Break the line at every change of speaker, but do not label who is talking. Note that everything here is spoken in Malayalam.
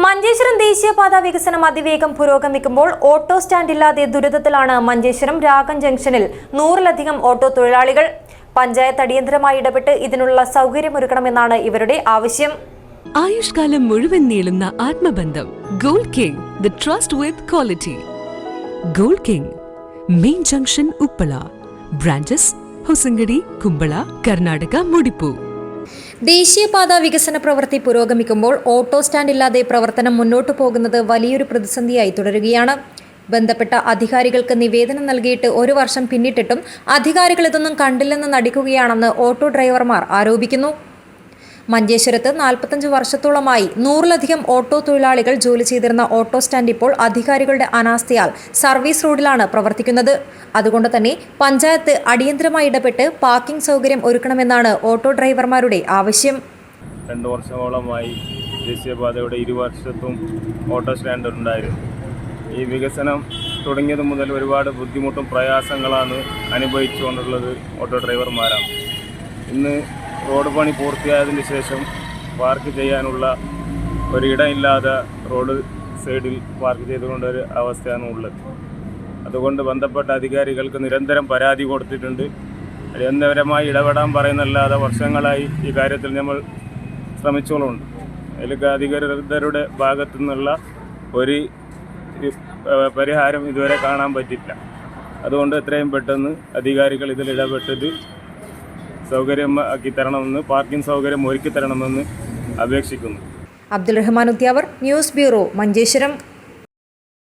മഞ്ചേശ്വരം ദേശീയപാത വികസനം അതിവേഗം പുരോഗമിക്കുമ്പോൾ ഓട്ടോ സ്റ്റാൻഡ് ഇല്ലാതെ ദുരിതത്തിലാണ് മഞ്ചേശ്വരം രാഗം ജംഗ്ഷനിൽ നൂറിലധികം ഓട്ടോ തൊഴിലാളികൾ. പഞ്ചായത്ത് അടിയന്തരമായി ഇടപെട്ട് ഇതിനുള്ള സൗകര്യമൊരുക്കണമെന്നാണ് ഇവരുടെ ആവശ്യം.
ആയുഷ്കാലം മുഴുവൻ നീളുന്ന ആത്മബന്ധം gold king the trust with quality. Gold king main junction Uppala branches Hosangadi Kumbla Karnataka മുടിപ്പു.
ദേശീയപാത വികസന പ്രവൃത്തി പുരോഗമിക്കുമ്പോൾ ഓട്ടോ സ്റ്റാൻഡ് ഇല്ലാതെ പ്രവർത്തനം മുന്നോട്ടു പോകുന്നത് വലിയൊരു പ്രതിസന്ധിയായി തുടരുകയാണ്. ബന്ധപ്പെട്ട അധികാരികൾക്ക് നിവേദനം നൽകിയിട്ട് ഒരു വർഷം പിന്നിട്ടിട്ടും അധികാരികൾ ഇതൊന്നും കണ്ടില്ലെന്ന് നടിക്കുകയാണെന്ന് ഓട്ടോ ഡ്രൈവർമാർ ആരോപിക്കുന്നു. മഞ്ചേശ്വരത്ത് നാൽപ്പത്തഞ്ച് വർഷത്തോളമായി നൂറിലധികം ഓട്ടോ തൊഴിലാളികൾ ജോലി ചെയ്തിരുന്ന ഓട്ടോ സ്റ്റാൻഡ് ഇപ്പോൾ അധികാരികളുടെ അനാസ്ഥയാൽ സർവീസ് റോഡിലാണ് പ്രവർത്തിക്കുന്നത്. അതുകൊണ്ട് തന്നെ പഞ്ചായത്ത് അടിയന്തരമായി ഇടപെട്ട് പാർക്കിംഗ് സൗകര്യം ഒരുക്കണമെന്നാണ് ഓട്ടോ ഡ്രൈവർമാരുടെ ആവശ്യം.
രണ്ട് വർഷങ്ങളോളമായി ദേശീയപാതയുടെ ഇരുവർഷത്തും ഓട്ടോ സ്റ്റാൻഡ് ഉണ്ടായിരുന്നു. ഈ വികസനം തുടങ്ങിയത് മുതൽ ഒരുപാട് ബുദ്ധിമുട്ടും പ്രയാസങ്ങളാണ് അനുഭവിച്ചുകൊണ്ടുള്ളത് ഓട്ടോ ഡ്രൈവർമാരാണ്. ഇന്ന് റോഡ് പണി പൂർത്തിയായതിന് ശേഷം പാർക്ക് ചെയ്യാനുള്ള ഒരിടമില്ലാതെ റോഡ് സൈഡിൽ പാർക്ക് ചെയ്തുകൊണ്ട് ഒരു അവസ്ഥയാണ് ഉള്ളത്. അതുകൊണ്ട് ബന്ധപ്പെട്ട അധികാരികൾക്ക് നിരന്തരം പരാതി കൊടുത്തിട്ടുണ്ട്. അടിയന്തരമായി ഇടപെടാൻ പറയുന്നല്ലാതെ വർഷങ്ങളായി ഈ കാര്യത്തിൽ നമ്മൾ ശ്രമിച്ചോളുണ്ട്. അതിലൊക്കെ അധികൃതരുടെ ഭാഗത്തു നിന്നുള്ള ഒരു പരിഹാരം ഇതുവരെ കാണാൻ പറ്റില്ല. അതുകൊണ്ട് എത്രയും പെട്ടെന്ന് അധികാരികൾ ഇതിൽ ഇടപെട്ടത് സൗകര്യം ആക്കി തരണമെന്ന് പാർക്കിംഗ് സൗകര്യം ഒരുക്കി തരണമെന്ന് അപേക്ഷിക്കുന്നു.
Abdul Rahman Udyavar news bureau Manjeshwaram.